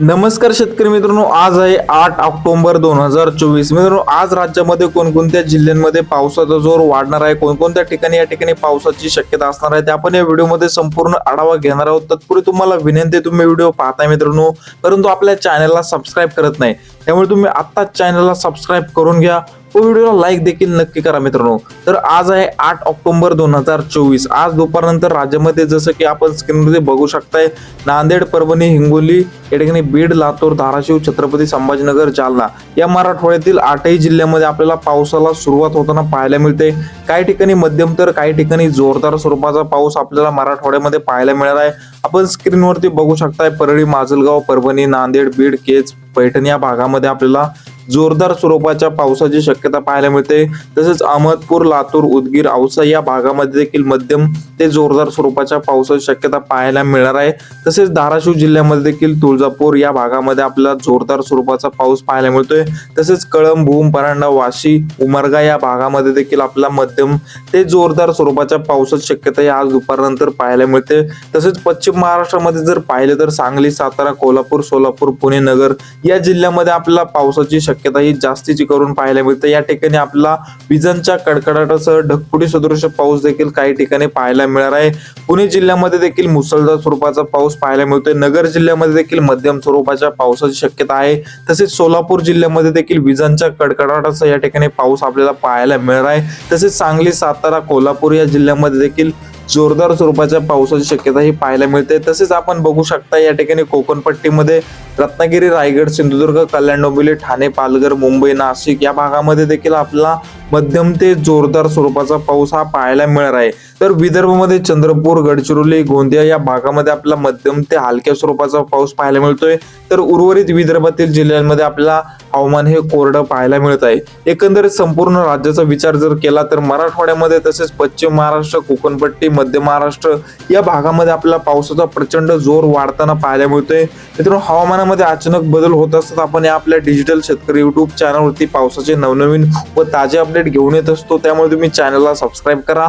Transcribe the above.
नमस्कार शेतकरी मित्रांनो आज आहे आठ ऑक्टोबर दोन हजार चोवीस. मित्रांनो आज राज्यामध्ये कोणकोणत्या जिल्ह्यांमध्ये पावसाचा जोर वाढणार आहे? कोणकोणत्या ठिकाणी या ठिकाणी पावसाची शक्यता असणार आहे? ते आपण या व्हिडिओमध्ये संपूर्ण आढावा घेणार आहोत. तत्पूर्वी तुम्हाला विनंती तुम्ही व्हिडिओ पाहताय मित्रांनो परंतु आपल्या चॅनलला सबस्क्राईब करत नाही. त्यामुळे तुम्ही आत्ताच चॅनलला सबस्क्राईब करून घ्या. व्हिडिओला लाईक देखील नक्की करा मित्रांनो. तर आज आहे आठ ऑक्टोबर दोन हजार चोवीस. आज दुपारनंतर राज्यामध्ये जसं की आपण स्क्रीनमध्ये बघू शकताय नांदेड परभणी हिंगोली या ठिकाणी बीड लातूर धाराशिव छत्रपती संभाजीनगर जालना. या मराठवाड्यातील आठही जिल्ह्यामध्ये आपल्याला पावसाला सुरुवात होताना पाहायला मिळते. काही ठिकाणी मध्यम तर काही ठिकाणी जोरदार स्वरूपाचा पाऊस आपल्याला मराठवाड्यामध्ये पाहायला मिळणार आहे. आपण स्क्रीनवरती बघू शकताय परळी माजलगाव परभणी नांदेड बीड केज पैठण या भागामध्ये आपल्याला जोरदार स्वरूपाच्या पावसाची शक्यता पाहायला मिळते. तसेच अहमदपूर लातूर उदगीर औसा या भागामध्ये देखील मध्यम ते जोरदार स्वरूपाच्या पावसाची शक्यता पाहायला मिळणार आहे. तसेच धाराशिव जिल्ह्यामध्ये देखील तुळजापूर या भागामध्ये आपल्याला जोरदार स्वरूपाचा पाऊस पाहायला मिळतोय. तसेच कळंब भूम परांडा वाशी उमरगा या भागामध्ये देखील आपला मध्यम ते जोरदार स्वरूपाच्या पावसाची शक्यता ही आज दुपारनंतर पाहायला मिळते. तसेच पश्चिम महाराष्ट्रामध्ये जर पाहिलं तर सांगली सातारा कोल्हापूर सोलापूर पुणे नगर या जिल्ह्यामध्ये आपल्याला पावसाची शक्यता शक्यता ही जास्तीची करून पाहायला मिळते. या ठिकाणी आपल्याला विजांच्या कडकडाटासह ढगफुटी सदृश पाऊस देखील काही ठिकाणी पाहायला मिळणार आहे. पुणे जिल्ह्यामध्ये देखील मुसळधार स्वरूपाचा पाऊस पाहायला मिळतोय. नगर जिल्ह्यामध्ये देखील मध्यम स्वरूपाच्या पावसाची शक्यता आहे. तसेच सोलापूर जिल्ह्यामध्ये देखील विजांच्या कडकडाटासह या ठिकाणी पाऊस आपल्याला पाहायला मिळणार आहे. तसेच सांगली सातारा कोल्हापूर या जिल्ह्यामध्ये देखील जोरदार स्वरूपाच्या पावसाची शक्यता ही पाहायला मिळते. तसेच आपण बघू शकता या ठिकाणी कोकण पट्टीमध्ये रत्नागिरी रायगड सिंधुदुर्ग कल्याण डोंबिवली ठाणे पालघर मुंबई नाशिक या भागामध्ये देखील आपला मध्यम ते जोरदार स्वरूपाचा पाऊस हा पाहायला मिळणार आहे. तर विदर्भमध्ये चंद्रपूर गडचिरोली गोंदिया या भागामध्ये आपला मध्यम ते हलक्या स्वरूपाचा पाऊस पाहायला मिळतोय. तर उर्वरित विदर्भातील जिल्ह्यांमध्ये आपल्याला हवामान हे कोरडं पाहायला मिळत आहे. एकंदरीत संपूर्ण राज्याचा विचार जर केला तर मराठवाड्यामध्ये तसेच पश्चिम महाराष्ट्र कोकणपट्टी मध्य महाराष्ट्र या भागामध्ये आपल्याला पावसाचा प्रचंड जोर वाढताना पाहायला मिळतोय. मित्रांनो हवामानामध्ये अचानक बदल होत असतात. आपण या आपल्या डिजिटल शेतकरी युट्यूब चॅनलवरती पावसाचे नवनवीन व ताजे अपडेट घेऊन येत असतो. त्यामुळे तुम्ही चॅनलला सबस्क्राईब करा.